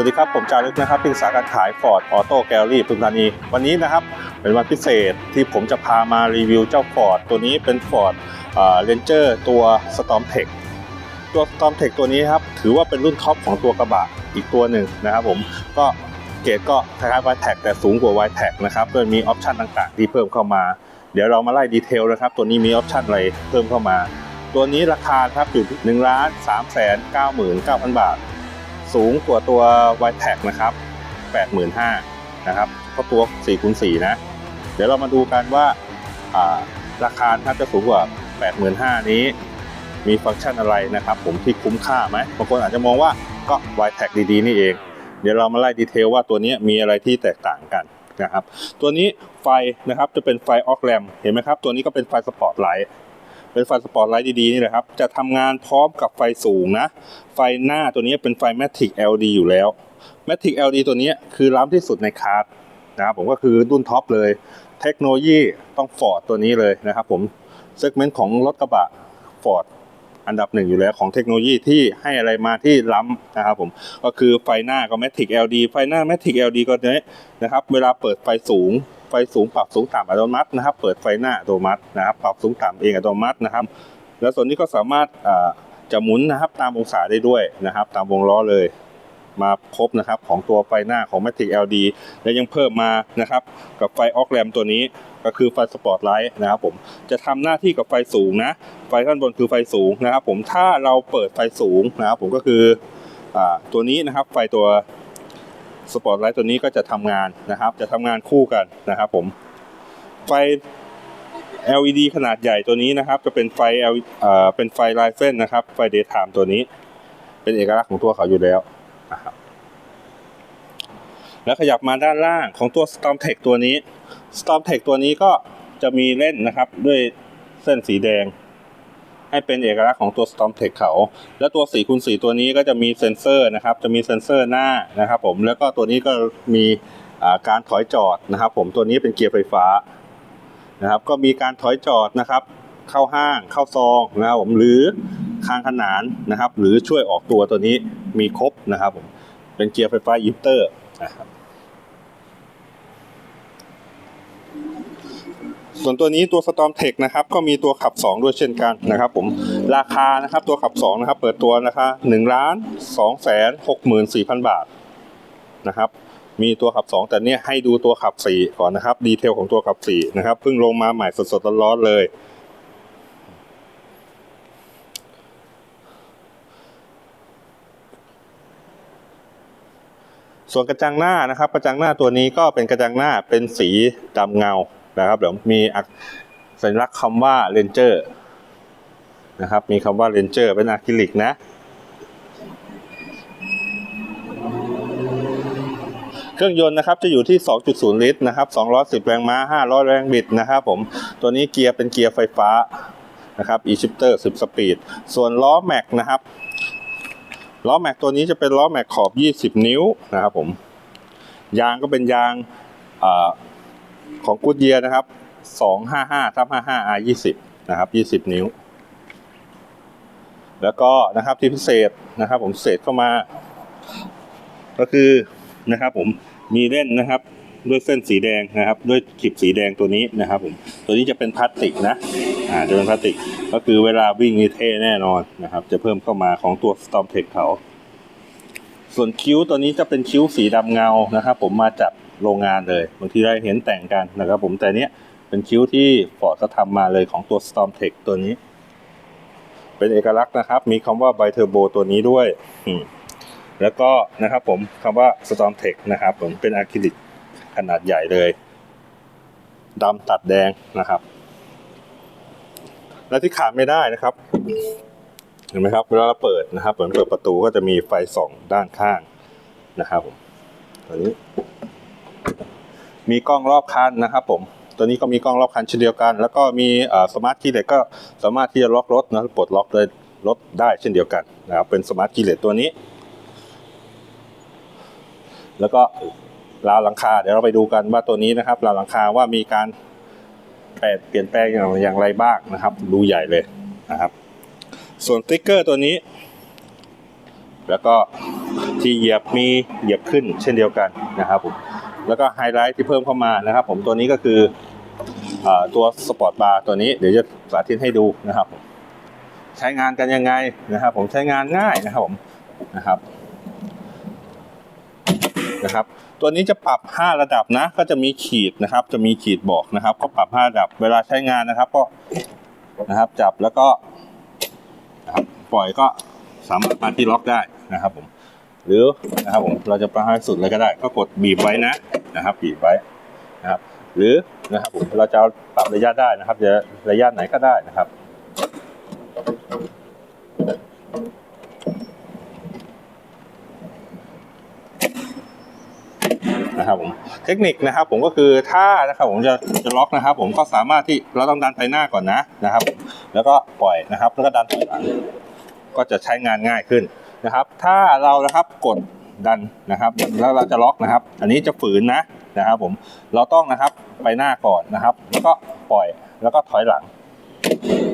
สวัสดีครับ ผมจารึกนะครับที่ปรึกษาการขาย Ford Auto Gallery ปทุมธานี วันนี้นะครับ เป็นวันพิเศษที่ผมจะพามารีวิวเจ้า Ford ตัวนี้เป็น Ford อ่า Ranger ตัว Storm Tech ตัว Storm Tech ตัวนี้ครับ ถือว่าเป็นรุ่นท็อปของตัวกระบะอีกตัวหนึ่งนะครับผมก็เกรดก็คล้ายๆ y t e c แต่สูงกว่า y t e c นะครับโดยมีออปชันต่างๆ ที่เพิ่มเข้ามา เดี๋ยวเรามาไล่ดีเทลนะครับ ตัวนี้มีออปชันอะไรเพิ่มเข้ามา ตัวนี้ราคาครับอยู่1ล้าน3แสน99,000บาท สูงกว่าตัว y t e c นะครับ 85,000นะครับก็ตัว4คูณ4นะ เดี๋ยวเรามาดูกันว่าราคาถ้าจะสูงกว่า 85,000 นี้ มีฟังก์ชันอะไรนะครับ ผมที่คุ้มค่าไหมบางคนอาจจะมองว่าก็ y t e c ดีๆ นี่เอง เดี๋ยวเรามาไล่ดีเทลว่าตัวนี้มีอะไรที่แตกต่างกันนะครับ ตัวนี้ไฟนะครับจะเป็นไฟออกแรมเห็นไหมครับ ตัวนี้ก็เป็นไฟสปอร์ตไลท์ เป็นไฟสปอตไลท์ดีๆนี่แหละครับ จะทำงานพร้อมกับไฟสูงนะ ไฟหน้าตัวนี้เป็นไฟ Matic LED อยู่แล้ว Matic LED ตัวนี้คือล้ำที่สุดในคาร์ดนะครับผมก็คือรุ่นท็อปเลย เทคโนโลยีต้องฟอร์ดตัวนี้เลยนะครับผมเซกเมนต์ของรถกระบะฟอร์ดอันดับหนึ่งอยู่แล้วของเทคโนโลยีที่ให้อะไรมาที่ล้ำนะครับผมก็คือไฟหน้าก็ Matic LED ไฟหน้า Matic LED ก็เนี้ยนะครับเวลาเปิดไฟสูง ไฟสูงปรับสูงต่ำอัตโนมัตินะครับ เปิดไฟหน้าอัตโนมัตินะครับ ปรับสูงต่ำเองอัตโนมัตินะครับ แล้วส่วนนี้ก็สามารถจะหมุนนะครับตามองศาได้ด้วยนะครับ ตามวงล้อเลยมาครบนะครับของตัวไฟหน้าของ Matic LD และยังเพิ่มมานะครับกับไฟออกแรมตัวนี้ก็คือไฟสปอตไลท์นะครับผมจะทำหน้าที่กับไฟสูงนะไฟด้านบนคือไฟสูงนะครับ ผมถ้าเราเปิดไฟสูงนะครับผมก็คืออตัวนี้นะครับไฟตัว สปอตไลท์ตัวนี้ก็จะทำงานนะครับ จะทำงานคู่กันนะครับผมไฟ LED ขนาดใหญ่ตัวนี้นะครับ จะเป็นไฟ L เอ่อเป็นไฟไลายเส้นนะครับ ไฟ daytime ตัวนี้ เป็นเอกลักษณ์ของตัวเขาอยู่แล้วนะครับแล้วขยับมาด้านล่างของตัว Storm Tech ตัวนี้ Storm Tech ตัวนี้ก็จะมีเล่นนะครับด้วยเส้นสีแดง ให้เป็นเอกลักษณ์ของตัว Storm Tech เขา แล้วตัว4คูณ4ตัวนี้ก็จะมีเซ็นเซอร์นะครับ จะมีเซ็นเซอร์หน้านะครับผม แล้วก็ตัวนี้ก็มีการถอยจอดนะครับ ผม ตัวนี้เป็นเกียร์ไฟฟ้านะครับ ก็มีการถอยจอดนะครับ เข้าห้าง เข้าซองนะครับผม หรือคางขนานนะครับ หรือช่วยออกตัวตัวนี้มีครบนะครับผม เป็นเกียร์ไฟฟ้าอินเตอร์นะครับ ส่วนตัวนี้ตัว Storm Tech นะครับก็มีตัวขับ 2 ด้วยเช่นกันนะครับผมราคานะครับตัวขับ2นะครับเปิดตัวนะคะ1ล้าน2แสน64,000 บาทนะครับมีตัวขับ 2 แต่เนี่ยให้ดูตัวขับ 4 ก่อนนะครับดีเทลของตัวขับ4นะครับเพิ่งลงมาใหม่สดๆร้อนๆเลยส่วนกระจังหน้านะครับ กระจังหน้าตัวนี้ก็เป็นกระจังหน้าเป็นสีดำเงา นะครับเดี๋ยวมีสัญลักษณ์คำว่า Ranger นะครับ มีคำว่า Ranger เป็นอะคริลิกนะ เครื่องยนต์นะครับจะอยู่ที่ 2.0 ลิตรนะครับ 210 แรงม้า 500 แรงบิดนะครับผม ตัวนี้เกียร์เป็นเกียร์ไฟฟ้านะครับ e-shifter 10 สปีด ส่วนล้อแม็กนะครับ ล้อแม็กตัวนี้จะเป็นล้อแม็กขอบ 20 นิ้วนะครับผม ยางก็เป็นยางอ ของกูดเยียนะครับ255ทับ55 R 20นะครับ20นิ้ว แล้วก็นะครับที่พิเศษนะครับ ผมเศษเข้ามา ก็คือนะครับ ผมมีเล่นนะครับ ด้วยเส้นสีแดงนะครับ ด้วยขีบสีแดงตัวนี้นะครับผมตัวนี้จะเป็นพลาสติกนะอ่าจะเป็นพลาสติก ก็คือเวลาวิ่งนี่เท่แน่นอนนะครับ จะเพิ่มเข้ามาของตัว Storm Tech เขาส่วนคิ้วตัวนี้จะเป็นคิ้วสีดำเงานะครับ ผมมาจาก โรงงานเลย บางทีเราเห็นแต่งกันนะครับผมแต่เนี้ยเป็นคิ้วที่ฟอร์ดเขาทำมาเลยของตัว Storm Tech ตัวนี้ เป็นเอกลักษณ์นะครับ มีคำว่า Bi Turbo ตัวนี้ด้วย แล้วก็นะครับผมคำว่า Storm Tech นะครับผมเป็นอะคริลิกขนาดใหญ่เลยดำตัดแดงนะครับ และที่ขาดไม่ได้นะครับ เห็นไหมครับเวลาเราเปิดนะครับเหมือนเปิดประตูก็จะมีไฟส่องด้านข้างนะครับผมตัวนี้ มีกล้องรอบคันนะครับผมตัวนี้ก็มีกล้องรอบคันเช่นเดียวกัน แล้วก็มีสมาร์ทคีย์เลสก็สามารถที่จะล็อกรถนะปลดล็อกเลยรถได้เช่นเดียวกันนะครับเป็นสมาร์ทคีย์เลสตัวนี้ แล้วก็ราวหลังคาเดี๋ยวเราไปดูกันว่าตัวนี้นะครับราวหลังคาว่ามีการแปลเปลี่ยนแปลงอย่างอย่างไรบ้างนะครับ ดูใหญ่เลยนะครับ ส่วนสติ๊กเกอร์ตัวนี้ แล้วก็ที่เหยียบมีเหยียบขึ้นเช่นเดียวกันนะครับผม แล้วก็ไฮไลท์ที่เพิ่มเข้ามานะครับ ผมตัวนี้ก็คืออตัวสปอร์ตบาร์ตัวนี้เดี๋ยวจะสาธิตให้ดูนะครับผมใช้งานกันยังไงนะครับ ผมใช้งานง่ายนะครับผมนะครับนะครับ ตัวนี้จะปรับ 5 ระดับนะ ก็จะมีขีดนะครับ จะมีขีดบอกนะครับ ก็ปรับ 5 ระดับ เวลาใช้งานนะครับ ก็นะครับ จับแล้วก็นะครับปล่อยก็สามารถมาที่ล็อกได้นะครับผม หรือนะครับผมเราจะปรับให้สุดเลยก็ได้ ก็กดบีบไว้นะนะครับบีบไว้นะครับ หรือนะครับผมเราจะเปรับระยะได้นะครับจะระยะไหนก็ได้นะครับนะครับผมเทคนิคนะครับผมก็คือถ้านะครับผมจะจะล็อกนะครับ ผมก็สามารถที่เราต้องดันไปหน้าก่อนนะนะครับ แล้วก็ปล่อยนะครับ แล้วก็ดันถอยหลังก็จะใช้งานง่ายขึ้น นะครับ ถ้าเรานะครับกดดันนะครับ แล้วเราจะล็อกนะครับ อันนี้จะฝืนนะนะครับ ผมเราต้องนะครับไปหน้าก่อนนะครับ แล้วก็ปล่อยแล้วก็ถอยหลัง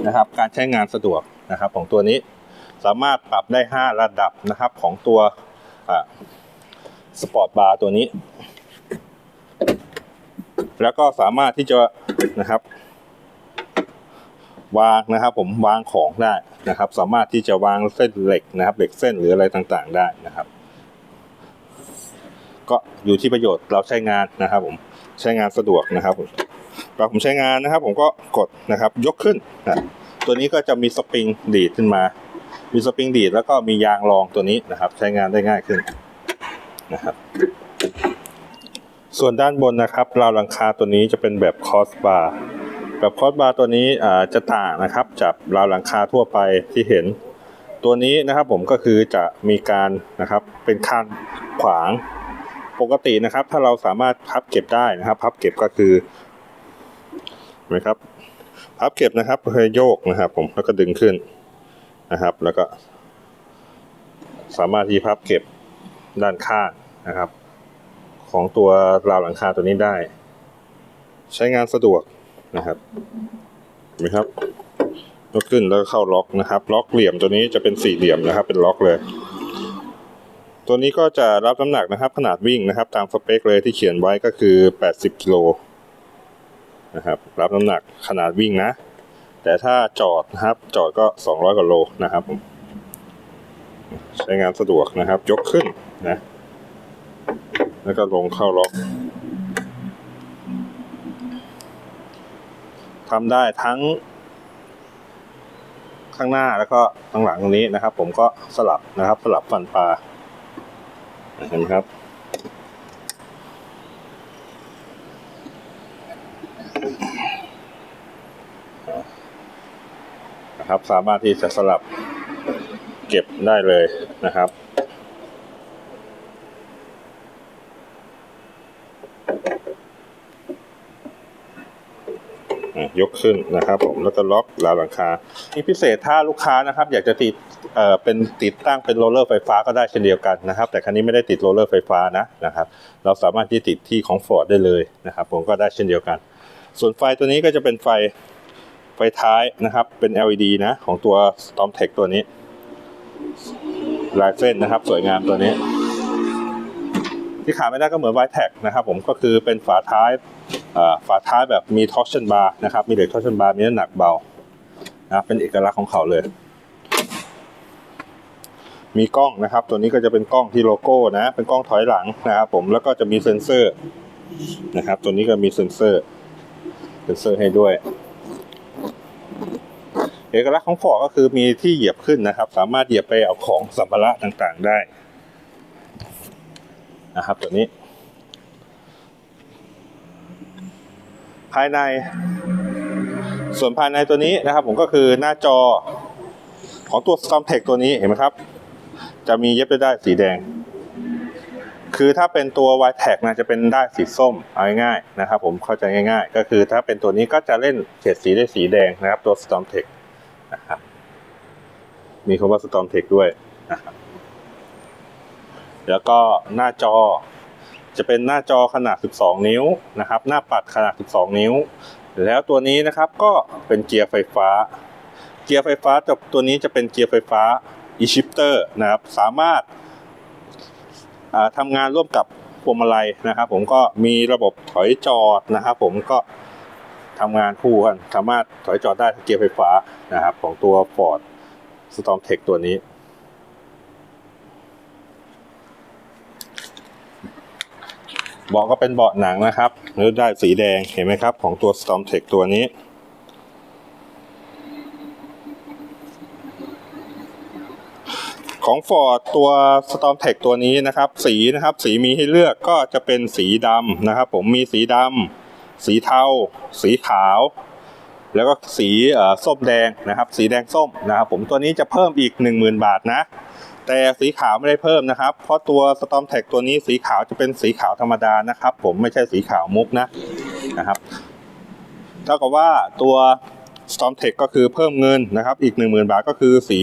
นะครับ การใช้งานสะดวกนะครับ ของตัวนี้สามารถปรับได้ 5 ระดับนะครับของตัวสปอร์ตบาร์ตัวนี้ แล้วก็สามารถที่จะนะครับ วางนะครับ ผมวางของได้นะครับ สามารถที่จะวางเส้นเหล็กนะครับเหล็กเส้นหรืออะไรต่างๆ ได้นะครับ ก็อยู่ที่ประโยชน์เราใช้งานนะครับ ผมใช้งานสะดวกนะครับผมเราผมใช้งานนะครับ ผมก็กดนะครับ ยกขึ้นนะตัวนี้ก็จะมีสปริงดีดขึ้นมา มีสปริงดีดแล้วก็มียางรองตัวนี้นะครับ ใช้งานได้ง่ายขึ้นนะครับ ส่วนด้านบนนะครับราวหลังคาตัวนี้จะเป็นแบบคอสบาร์ แบบคอสบาร์ตัวนี้จะต่างนะครับจากราวหลังคาทั่วไปที่เห็น ตัวนี้นะครับผมก็คือจะมีการนะครับเป็นคานขวางปกตินะครับ ถ้าเราสามารถพับเก็บได้นะครับ พับเก็บก็คือเห็นไหมครับ พับเก็บนะครับเพื่อโยกนะครับ ผมแล้วก็ดึงขึ้นนะครับ แล้วก็ สามารถที่พับเก็บด้านข้างนะครับ ของตัวราวหลังคาตัวนี้ได้ ใช้งานสะดวก นะครับเห็นไหมครับยกขึ้นแล้วเข้าล็อกนะครับ ล็อกเหลี่ยมตัวนี้จะเป็นสี่เหลี่ยมนะครับ เป็นล็อกเลย ตัวนี้ก็จะรับน้ำหนักนะครับ ขนาดวิ่งนะครับ ตามสเปคเลยที่เขียนไว้ก็คือ 80กิโลนะครับ รับน้ำหนักขนาดวิ่งนะ แต่ถ้าจอดนะครับ จอดก็ 200กว่าโลนะครับผมใช้งานสะดวกนะครับ ยกขึ้นนะ แล้วก็ลงเข้าล็อก ทำได้ทั้ง ข้างหน้าแล้วก็ข้างหลังตรงนี้นะครับ ผมก็สลับนะครับ สลับฟันปลาเห็นไหมครับนะครับ สามารถที่จะสลับเก็บได้เลยนะครับ ยกขึ้นนะครับผมแล้วก็ล็อกราวหลังคานี่พิเศษถ้าลูกค้านะครับ อยากจะติดเอ่อเป็นติดตั้งเป็นโรลเลอร์ไฟฟ้าก็ได้เช่นเดียวกันนะครับ แต่คันนี้ไม่ได้ติดโรลเลอร์ไฟฟ้านะนะครับ เราสามารถที่ติดที่ของ Ford ได้เลยนะครับ ผมก็ได้เช่นเดียวกัน ส่วนไฟตัวนี้ก็จะเป็นไฟไฟท้ายนะครับ เป็น LED นะของตัว Stormtech ตัวนี้ลายเส้นนะครับ สวยงามตัวนี้ ที่ขาดไม่ได้ก็เหมือนไวแท็กนะครับผมก็คือเป็นฝาท้ายฝาท้ายแบบมีทอร์ชันบาร์นะครับมีเหล็กทอร์ชันบาร์มีน้ำหนักเบานะเป็นเอกลักษณ์ของเขาเลย มีกล้องนะครับ ตัวนี้ก็จะเป็นกล้องที่โลโก้นะ เป็นกล้องถอยหลังนะครับผมแล้วก็จะมีเซ็นเซอร์นะครับ ตัวนี้ก็มีเซ็นเซอร์เซ็นเซอร์ให้ด้วย เอกลักษณ์ของฟอร์ก็คือมีที่เหยียบขึ้นนะครับ สามารถเหยียบไปเอาของสัมภาระต่างๆ ได้ นะครับตัวนี้ ภายใน ส่วนภายในตัวนี้นะครับ ผมก็คือหน้าจอของตัว Stormtech ตัวนี้เห็นไหมครับ จะมีเย็บด้วยได้ายสีแดง คือถ้าเป็นตัว w i t e c นะจะเป็นได้ายสีส้มเอาง่ายๆนะครับ ผมเข้าใจง่ายๆ ก็คือถ้าเป็นตัวนี้ก็จะเล่นเฉดสีได้สีแดงนะครับ ตัว Stormtech นะครับมีคำว่า Stormtech ด้วยนะครับ แล้วก็หน้าจอจะเป็นหน้าจอขนาด 12 นิ้วนะครับ หน้าปัดขนาด 12 นิ้ว แล้วตัวนี้นะครับก็เป็นเกียร์ไฟฟ้า เกียร์ไฟฟ้าจะตัวนี้จะเป็นเกียร์ไฟฟ้า e-shifter นะครับ สามารถทำงานร่วมกับพวงมาลัยนะครับ ผมก็มีระบบถอยจอดนะครับ ผมก็ทำงานคู่กันสามารถถอยจอดได้เกียร์ไฟฟ้านะครับ ของตัว Ford Storm Tech ตัวนี้ เบาะก็เป็นเบาะหนังนะครับเนื้อได้สีแดงเห็นไหมครับ ของตัว Storm Tech ตัวนี้ ของ Ford ตัว Storm Tech ตัวนี้นะครับ สีนะครับสีมีให้เลือกก็จะเป็นสีดำนะครับ ผมมีสีดำสีเทา สีขาว แล้วก็สีส้มแดงนะครับ สีแดงส้มนะครับ ผมตัวนี้จะเพิ่มอีก 10,000 บาทนะ แต่สีขาวไม่ได้เพิ่มนะครับ เพราะตัว Storm Tech ตัวนี้สีขาวจะเป็นสีขาวธรรมดานะครับ ผมไม่ใช่สีขาวมุกนะนะครับเท่ากับว่าตัว Storm Tech ก็คือเพิ่มเงินนะครับ อีก 10,000 บาทก็คือสี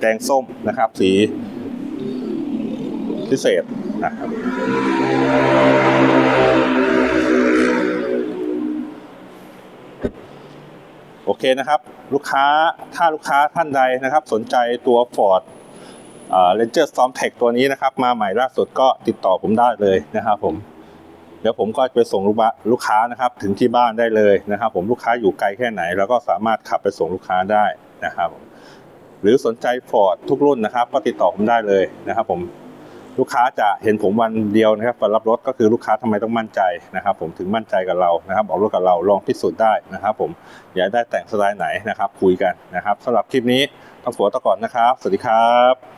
แดงส้มนะครับ สีพิเศษนะครับโอเคนะครับ ลูกค้าถ้าลูกค้าท่านใดนะครับ สนใจตัว Ford เอ่อ Ranger Storm Tech ตัวนี้นะครับ มาใหม่ล่าสุดก็ติดต่อผมได้เลยนะครับผม เดี๋ยวผมก็ไปส่งลูกลูกค้านะครับ ถึงที่บ้านได้เลยนะครับ ผมลูกค้าอยู่ไกลแค่ไหนเราก็สามารถขับไปส่งลูกค้าได้นะครับหรือสนใจ Ford ทุกรุ่นนะครับ ก็ติดต่อผมได้เลยนะครับ ผมลูกค้าจะเห็นผมวันเดียวนะครับวันรับรถก็คือลูกค้าทำไมต้องมั่นใจนะครับ ผมถึงมั่นใจกับเรานะครับออกรถกับเราลองพิสูจน์ได้นะครับ ผมอยากได้แต่งสไตล์ไหนนะครับ คุยกันนะครับสำหรับคลิปนี้ต้องขอตัวก่อนนะครับ สวัสดีครับ